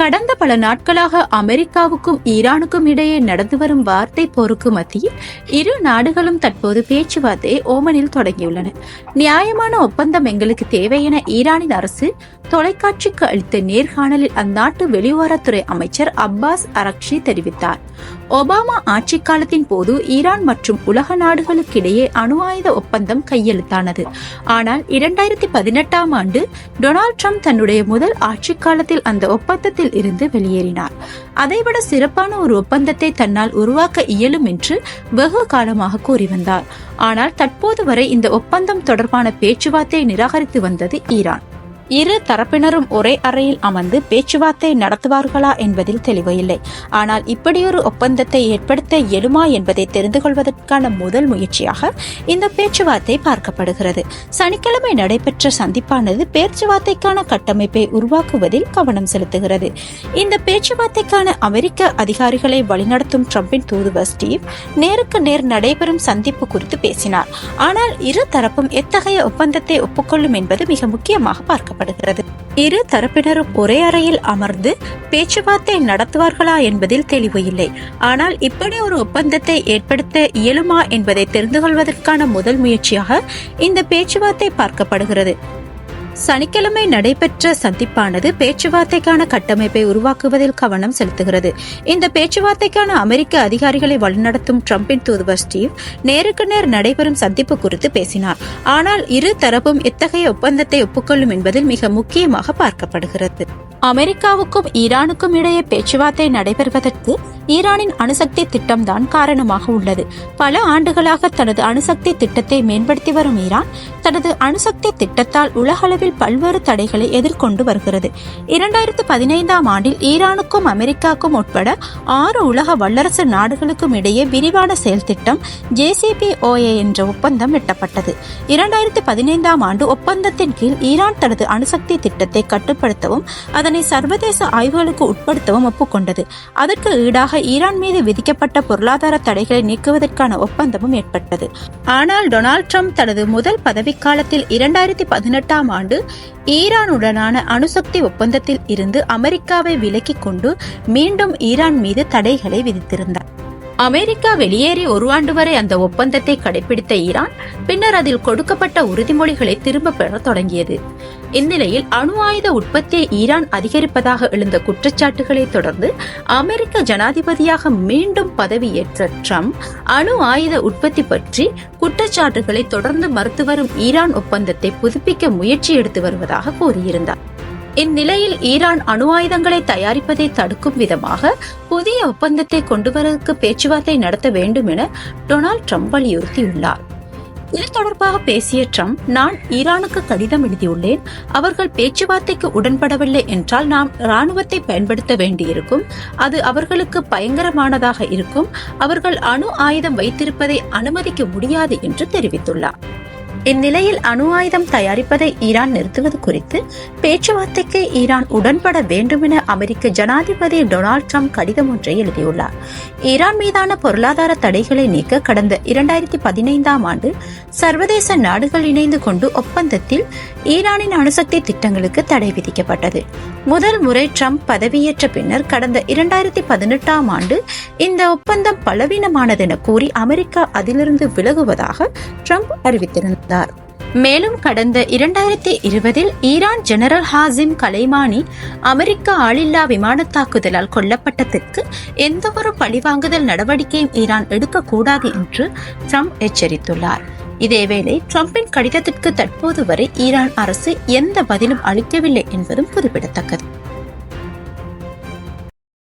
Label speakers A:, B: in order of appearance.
A: கடந்த பல நாட்களாக அமெரிக்காவுக்கும் ஈரானுக்கும் இடையே நடந்து வரும் வார்த்தை போருக்கு மத்தியில் இரு நாடுகளும் தற்போது பேச்சுவார்த்தை ஓமனில் தொடங்கியுள்ளன. நியாயமான ஒப்பந்தம் எங்களுக்கு தேவை என ஈரானின் அரசு தொலைக்காட்சிக்கு அளித்த நேர்காணலில் அந்நாட்டு வெளியுறவுத்துறை அமைச்சர் அப்பாஸ் அரக்ஷி தெரிவித்தார். ஒபாமா ஆட்சி காலத்தின் போது ஈரான் மற்றும் உலக நாடுகளுக்கிடையே அணு ஆயுத ஒப்பந்தம் கையெழுத்தானது. ஆனால் இரண்டாயிரத்தி பதினெட்டாம் ஆண்டு டொனால்ட் ட்ரம்ப் தன்னுடைய முதல் ஆட்சி காலத்தில் அந்த ஒப்பந்தத்தில் இருந்து வெளியேறினார். அதைவிட சிறப்பான ஒரு ஒப்பந்தத்தை தன்னால் உருவாக்க இயலும் என்று வெகு காலமாக கூறி வந்தார். ஆனால் தற்போது வரை இந்த ஒப்பந்தம் தொடர்பான பேச்சுவார்த்தையை நிராகரித்து வந்தது ஈரான். இரு தரப்பினரும் ஒரே அறையில் அமர்ந்து பேச்சுவார்த்தை நடத்துவார்களா என்பதில் தெளிவு இல்லை ஆனால் இப்படியொரு ஒப்பந்தத்தை ஏற்படுத்த இயலுமா என்பதை தெரிந்து கொள்வதற்கான முதல் முயற்சியாக இந்த பேச்சுவார்த்தை பார்க்கப்படுகிறது. சனிக்கிழமை நடைபெற்ற சந்திப்பானது பேச்சுவார்த்தைக்கான கட்டமைப்பை உருவாக்குவதில் கவனம் செலுத்துகிறது. இந்த பேச்சுவார்த்தைக்கான அமெரிக்க அதிகாரிகளை வழிநடத்தும் ட்ரம்பின் தூதுவர் ஸ்டீவ் நேருக்கு நேர் நடைபெறும் சந்திப்பு குறித்து பேசினார். ஆனால் இரு தரப்பும் எத்தகைய ஒப்பந்தத்தை ஒப்புக்கொள்ளும் என்பது மிக முக்கியமாக காணப்படுகிறது இரு தரப்பினரும் ஒரே அறையில் அமர்ந்து பேச்சுவார்த்தை நடத்துவார்களா என்பதில் தெளிவு இல்லை. ஆனால் இப்படி ஒரு ஒப்பந்தத்தை ஏற்படுத்த இயலுமா என்பதை தெரிந்து கொள்வதற்கான முதல் முயற்சியாக இந்த பேச்சுவார்த்தை பார்க்கப்படுகிறது. சனிக்கிழமை நடைபெற்ற சந்திப்பானது பேச்சுவார்த்தைக்கான கட்டமைப்பை உருவாக்குவதில் கவனம் செலுத்துகிறது. இந்த பேச்சுவார்த்தைக்கான அமெரிக்க அதிகாரிகளை வழிநடத்தும் டிரம்பின் தூதுவர் ஸ்டீவ் நேருக்கு நேர் நடைபெறும் சந்திப்பு குறித்து பேசினார். ஆனால் இரு தரப்பும் எத்தகைய ஒப்பந்தத்தை ஒப்புக்கொள்ளும் என்பதில் மிக முக்கியமாக பார்க்கப்படுகிறது. அமெரிக்காவுக்கும் ஈரானுக்கும் இடையே பேச்சுவார்த்தை நடைபெறுவதற்கு ஈரானின் அணுசக்தி திட்டம்தான் காரணமாக உள்ளது. பல ஆண்டுகளாக தனது அணுசக்தி திட்டத்தை மேம்படுத்தி வரும் ஈரான் தனது அணுசக்தி திட்டத்தால் உலகளவில் பல்வேறு தடைகளை எதிர்கொண்டு வருகிறது. இரண்டாயிரத்து பதினைந்தாம் ஆண்டில் ஈரானுக்கும் அமெரிக்காவுக்கும் உட்பட ஆறு உலக வல்லரசு நாடுகளுக்கும் இடையே விரிவான செயல் திட்டம் ஜேசிபிஓஏ என்ற ஒப்பந்தம் எட்டப்பட்டது. இரண்டாயிரத்து பதினைந்தாம் ஆண்டு ஒப்பந்தத்தின் கீழ் ஈரான் தனது அணுசக்தி திட்டத்தை கட்டுப்படுத்தவும் அதனை சர்வதேச ஆய்வுகளுக்கு உட்படுத்தவும் ஒப்புக்கொண்டது. அதற்கு ஈடாக ஈரான் மீது விதிக்கப்பட்ட பொருளாதார தடைகளை நீக்குவதற்கான ஒப்பந்தமும் ஏற்பட்டது. ஆனால் டொனால்ட் ட்ரம்ப் தனது முதல் பதவி பதவிக்காலத்தில் இரண்டாயிரத்தி பதினெட்டாம் ஆண்டு ஈரானுடனான அணுசக்தி ஒப்பந்தத்தில் இருந்து அமெரிக்காவை விலக்கிக் கொண்டு மீண்டும் ஈரான் மீது தடைகளை விதித்திருந்தார். அமெரிக்கா வெளியேறி ஒரு ஆண்டு வரை அந்த ஒப்பந்தத்தை கடைபிடித்த ஈரான் பின்னர் அதில் கொடுக்கப்பட்ட உறுதிமொழிகளை திரும்ப பெற தொடங்கியது. இந்நிலையில் அணு ஆயுத உற்பத்தியை ஈரான் அதிகரிப்பதாக எழுந்த குற்றச்சாட்டுகளை தொடர்ந்து அமெரிக்க ஜனாதிபதியாக மீண்டும் பதவியேற்ற ட்ரம்ப் அணு ஆயுத உற்பத்தி பற்றி குற்றச்சாட்டுகளை தொடர்ந்து மறுத்து வரும் ஈரான் ஒப்பந்தத்தை புதுப்பிக்க முயற்சி எடுத்து வருவதாக கூறியிருந்தார். இந்நிலையில் ஈரான் அணு ஆயுதங்களை தயாரிப்பதை தடுக்கும் விதமாக புதிய ஒப்பந்தத்தை கொண்டுவரதுக்கு பேச்சுவார்த்தை நடத்த வேண்டும் என டொனால்ட் ட்ரம்ப் வலியுறுத்தியுள்ளார். இது தொடர்பாக பேசிய ட்ரம்ப் நான் ஈரானுக்கு கடிதம் எழுதியுள்ளேன். அவர்கள் பேச்சுவார்த்தைக்கு உடன்படவில்லை என்றால் நாம் ராணுவத்தை பயன்படுத்த வேண்டியிருக்கும். அது அவர்களுக்கு பயங்கரமானதாக இருக்கும். அவர்கள் அணு ஆயுதம் வைத்திருப்பதை அனுமதிக்க முடியாது என்று தெரிவித்துள்ளார். இந்நிலையில் அணு ஆயுதம் தயாரிப்பதை ஈரான் நிறுத்துவது குறித்து பேச்சுவார்த்தைக்கு ஈரான் உடன்பட வேண்டும் என அமெரிக்க ஜனாதிபதி டொனால்ட் ட்ரம்ப் கடிதம் ஒன்றை எழுதியுள்ளார். ஈரான் மீதான பொருளாதார தடைகளை நீக்க கடந்த இரண்டாயிரத்தி பதினைந்தாம் ஆண்டு சர்வதேச நாடுகள் இணைந்து கொண்டு ஒப்பந்தத்தில் ஈரானின் அணுசக்தி திட்டங்களுக்கு தடை விதிக்கப்பட்டது. முதல் முறை ட்ரம்ப் பதவியேற்ற பின்னர் கடந்த இரண்டாயிரத்தி பதினெட்டாம் ஆண்டு இந்த ஒப்பந்தம் பலவீனமானதென கூறி அமெரிக்கா அதிலிருந்து விலகுவதாக ட்ரம்ப் அறிவித்திருந்தார். மேலும் கடந்த இரண்டாயிரத்தி இருபதில் ஈரான் ஜெனரல் ஹாசிம் கலைமானி அமெரிக்க ஆளில்லா விமான தாக்குதலால் கொல்லப்பட்டதற்கு எந்தவொரு பழிவாங்குதல் நடவடிக்கையும் ஈரான் எடுக்கக்கூடாது என்று ட்ரம்ப் எச்சரித்துள்ளார். இதேவேளை ட்ரம்பின் கடிதத்திற்கு தற்போது வரை ஈரான் அரசு எந்த பதிலும் அளிக்கவில்லை என்பதும் குறிப்பிடத்தக்கது.